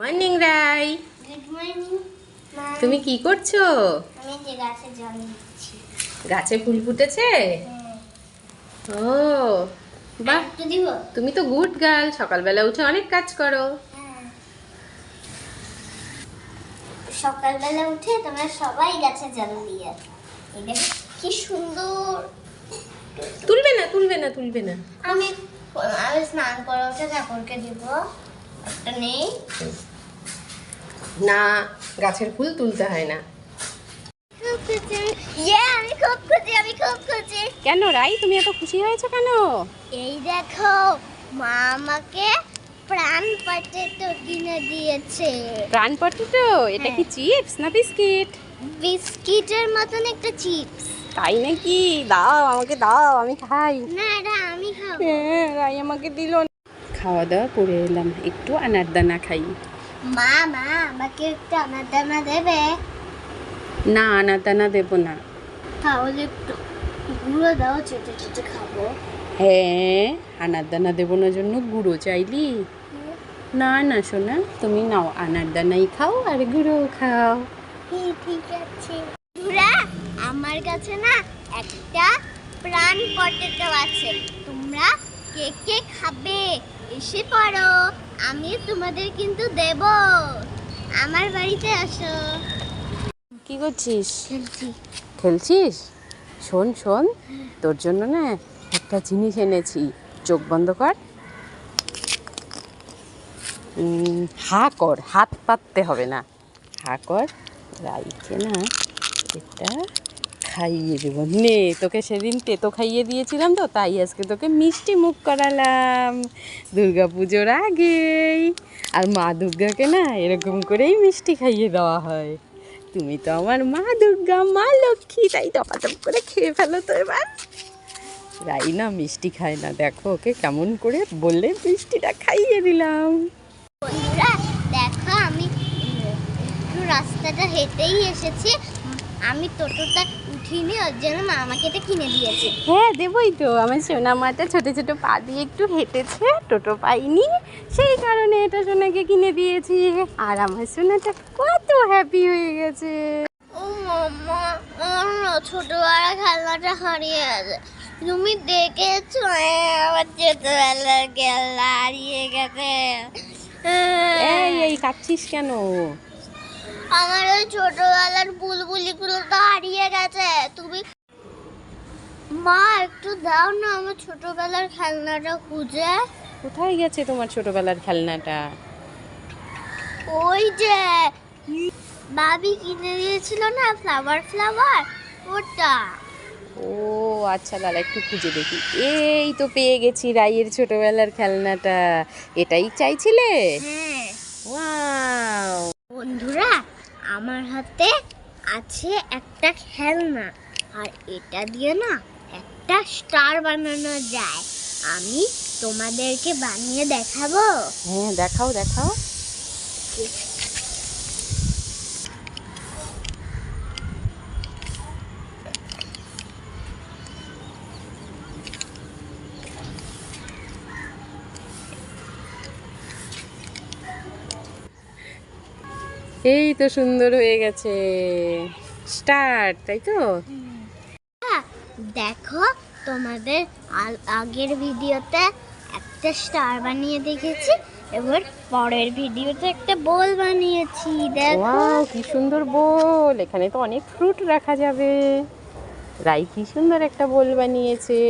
Morning রাই good morning তুমি কি করছ? আমি যে গাছে জল দিচ্ছি। গাছে ফুল ফুটেছে? ও বাহ। একটু তুমি তো গুড গার্ল সকালবেলা উঠে অনেক কাজ করো। হ্যাঁ। সকালবেলা উঠে তোমরা সবাই গাছে জল দিয়ে এই কি সুন্দর। তুলবে না তুলবে না তুলবে না। আমি আমি স্নান করে উঠে ঠাকুরকে দিব। একটা নেই। না গাছের ফুল তুলতে হয় না। ইয়ে আমি খুব খুশি আমি খুব খুশি। কেন রাই তুমি এত খুশি হয়েছো কেন? এই দেখো মা আমাকে প্রাণ পটেটো কিনে দিয়েছে। প্রাণ পটেটো এটা কি চিপস না বিস্কিট? বিস্কিটের মতন একটা চিপস। তাই নাকি? দাও আমাকে দাও আমি খাই। না এটা আমি খাব। হ্যাঁ, রাই আমাকে দিল খাওয়া দাওয়া করে এলাম একটু আনারদানা খাই। মা মা আমাকে একটু আমার দানা দেবে? না আনারদানা দেবো না। তাহলে একটু গুঁড়ো দাও চেটে চেটে খাব। হ্যাঁ আনারদানা দেবো না জন্য গুঁড়ো চাইলি? না না সোনা তুমি নাও আনারদানাই খাও আর গুঁড়ো খাও। ঠিক আছে। তোরা আমার কাছে না একটা প্রাণ পটেটো আছে। তোমরা কে কে খাবে? এসে পড়ো। আমি তোমাদের কিন্তু দেব। আমার বাড়িতে আসো। কি করছিস? খেলছি। খেলছিস? শোন শোন তোর জন্য না একটা জিনিস এনেছি। চোখ বন্ধ কর। হা কর হাত পাততে হবে না। হা কর রাইকে না এটা খাইয়ে দেবো। নে, তোকে সেদিন তেতো খাইয়ে দিয়েছিলাম তো, তাই আজকে তোকে মিষ্টি মুখ করালাম। দুর্গা পুজোর আগেই। আর মা দুর্গাকে না এরকম করেই মিষ্টি খাইয়ে দেওয়া হয়। তুমি তো আমার মা দুর্গা, মা লক্ষ্মী, তাই টপাটপ করে খেয়ে ফেলো তো এবার। রাই না মিষ্টি খায় না, দেখো ওকে কেমন করে বললে মিষ্টিটা খাইয়ে দিলাম। দেখো আমি রাস্তাটা হেঁটেই এসেছি। আমি টোটোটা উঠিনি ওর জন্য মা আমাকে এটা কিনে দিয়েছে। হ্যাঁ দেবই তো। আমার সোনা মাটা ছোটো ছোটো পা দিয়ে একটু হেঁটেছে টোটো পাইনি। সেই কারণে এটা সোনাকে কিনে দিয়েছি। আর আমার সোনাটা কত হ্যাপি হয়ে গেছে। ও মামা আমার ছোটবেলা খেলনাটা হারিয়ে গেছে। তুমি দেখেছ আমার ছোটবেলার খেলনা হারিয়ে গেছে। এই এই কাচ্ছিস কেন? আমার ওই ছোটবেলার বুলবুলিগুলো তো হারিয়ে গেছে। তুমি মা একটু দাও না আমার ছোটবেলার খেলনাটা খুঁজে। কোথায় গেছে তোমার ছোটবেলার খেলনাটা? ওই যে বাবি কিনে দিয়েছিল না ফ্লাওয়ার ফ্লাওয়ার ওটা। ও আচ্ছা দাদা একটু খুঁজে দেখি। এই তো পেয়ে গেছি রাইয়ের ছোটবেলার খেলনাটা। এটাই চাইছিলে? হ্যাঁ। ওয়াও। বন্ধুরা আমার হাতে আছে একটা খেলনা। আর এটা দিয়ে না একটা স্টার বানানো যায়। আমি তোমাদেরকে বানিয়ে দেখাবো। হ্যাঁ দেখাও দেখাও। এই তো সুন্দর হয়ে গেছে। স্টার্ট তাই তো? হ্যাঁ, দেখো তোমাদের আগের ভিডিওতে একটা স্টার বানিয়ে দেখেছি এবার পরের ভিডিওতে একটা বল বানিয়েছি দেখো। কি সুন্দর বোল! এখানে তো অনেক ফ্রুট রাখা যাবে। রাই কি সুন্দর একটা বোল বানিয়েছে।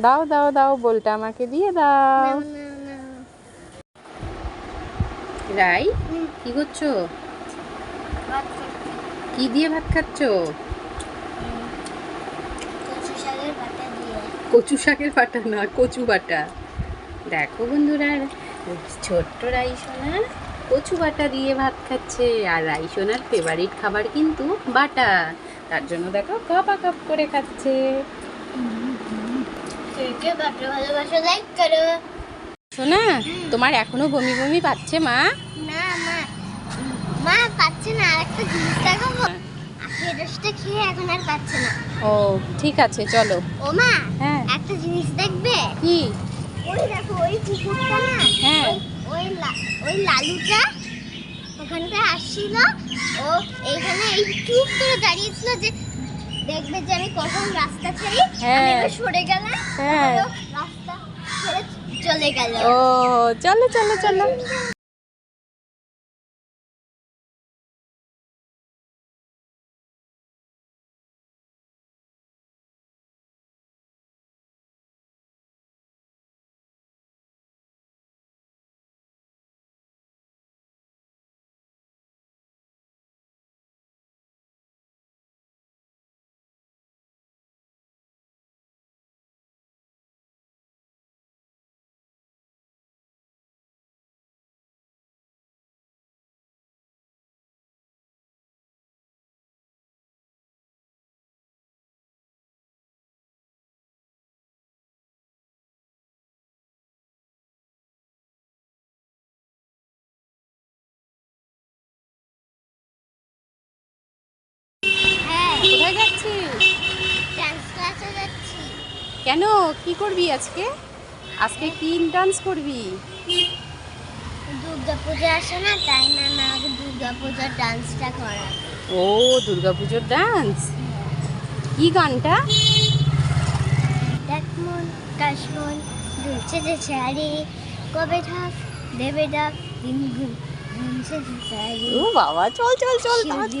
দাও দাও দাও বোলটা আমাকে দিয়ে দাও। রাই কি করছ। কি দিয়ে ভাত খাচ্ছো? কচু শাকের বাটা না কচু বাটা দেখো বন্ধুরা ছোট্ট রাইসোনা কচু বাটা দিয়ে ভাত খাচ্ছে। আর রাইসোনার ফেভারিট খাবার কিন্তু বাটা। তার জন্য দেখো কাপ কাপ করে খাচ্ছে। সোনা তোমার এখনও বমি বমি পাচ্ছে মা? না মা। মা পাচ্ছে না আর একটা জিনিস দেখাবো আখের রসটা খেয়ে এখন আর পাচ্ছে না। ও ঠিক আছে চলো। ও মা হ্যাঁ। একটা জিনিস দেখবে? কি? ওই দেখো ওই কুকুরটা না হ্যাঁ। ওই লা- ওই লালুটা ওখানটায় আসছিল। ও এইখানে এই চুপ করে দাঁড়িয়েছিল যে দেখবে যে আমি কখন রাস্তা ছাড়ি আমি হ্যাঁ। একটু সরে গেলাম হ্যাঁ। রাস্তা ছেড়ে চলে গেল। ও চলো চলো চলো। কেন? কি করবি আজকে? আজকে কি ডান্স করবি? দুর্গা পূজা আসে না তাই না আমাকে দুর্গা পূজার ডান্সটা করা। ও দুর্গাপুজোর ডান্স কি গানটা? কাশমন দুলছে যে শাড়ি কবে ঢাক দেবে দিন ও বাবা চল চল চল তাড়াতাড়ি।